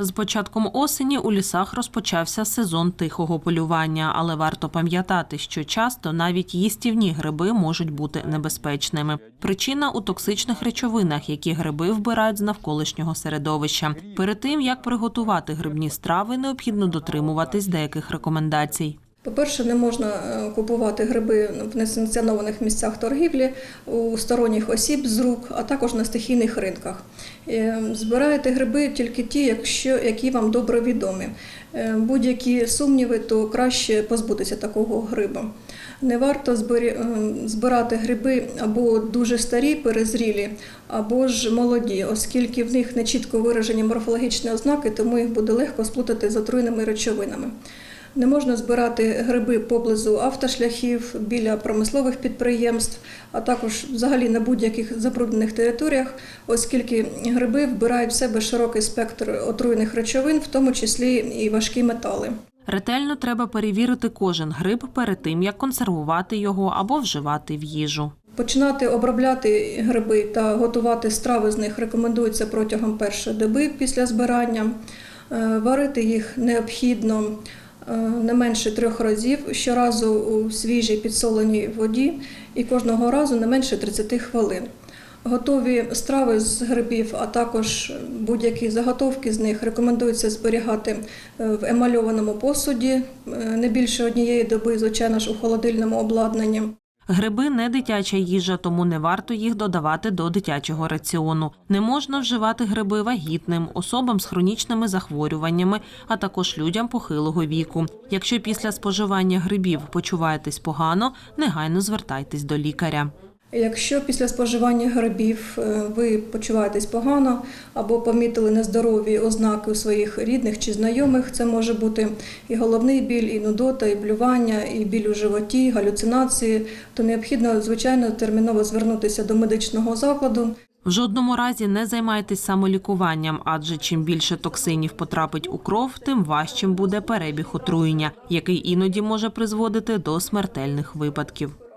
З початком осені у лісах розпочався сезон тихого полювання, але варто пам'ятати, що часто навіть їстівні гриби можуть бути небезпечними. Причина у токсичних речовинах, які гриби вбирають з навколишнього середовища. Перед тим як приготувати грибні страви, необхідно дотримуватись деяких рекомендацій. По-перше, не можна е, купувати гриби в несанкціонованих місцях торгівлі у сторонніх осіб з рук, а також на стихійних ринках. Е, Збираєте гриби тільки ті, якщо, які вам добре відомі. Е, Будь-які сумніви, то краще позбутися такого гриба. Не варто збирати гриби або дуже старі, перезрілі, або ж молоді, оскільки в них не чітко виражені морфологічні ознаки, тому їх буде легко сплутати з отруйними речовинами. Не можна збирати гриби поблизу автошляхів, біля промислових підприємств, а також взагалі на будь-яких забруднених територіях, оскільки гриби вбирають в себе широкий спектр отруйних речовин, в тому числі і важкі метали. Ретельно треба перевірити кожен гриб перед тим, як консервувати його або вживати в їжу. Починати обробляти гриби та готувати страви з них рекомендується протягом першої доби після збирання. Е, Варити їх необхідно не менше трьох разів, щоразу у свіжій підсоленій воді і кожного разу не менше 30 хвилин. Готові страви з грибів, а також будь-які заготовки з них рекомендується зберігати е, в емальованому посуді е, не більше однієї доби, звичайно ж, у холодильному обладнанні. Гриби не дитяча їжа, тому не варто їх додавати до дитячого раціону. Не можна вживати гриби вагітним, особам з хронічними захворюваннями, а також людям похилого віку. Якщо після споживання грибів почуваєтесь погано, негайно звертайтесь до лікаря. Якщо після споживання грибів е, ви почуваєтесь погано або помітили нездорові ознаки у своїх рідних чи знайомих, це може бути і головний біль, і нудота, і блювання, і біль у животі, і галюцинації, то необхідно звичайно терміново звернутися до медичного закладу. В жодному разі не займайтесь самолікуванням, адже чим більше токсинів потрапить у кров, тим важчим буде перебіг отруєння, який іноді може призводити до смертельних випадків.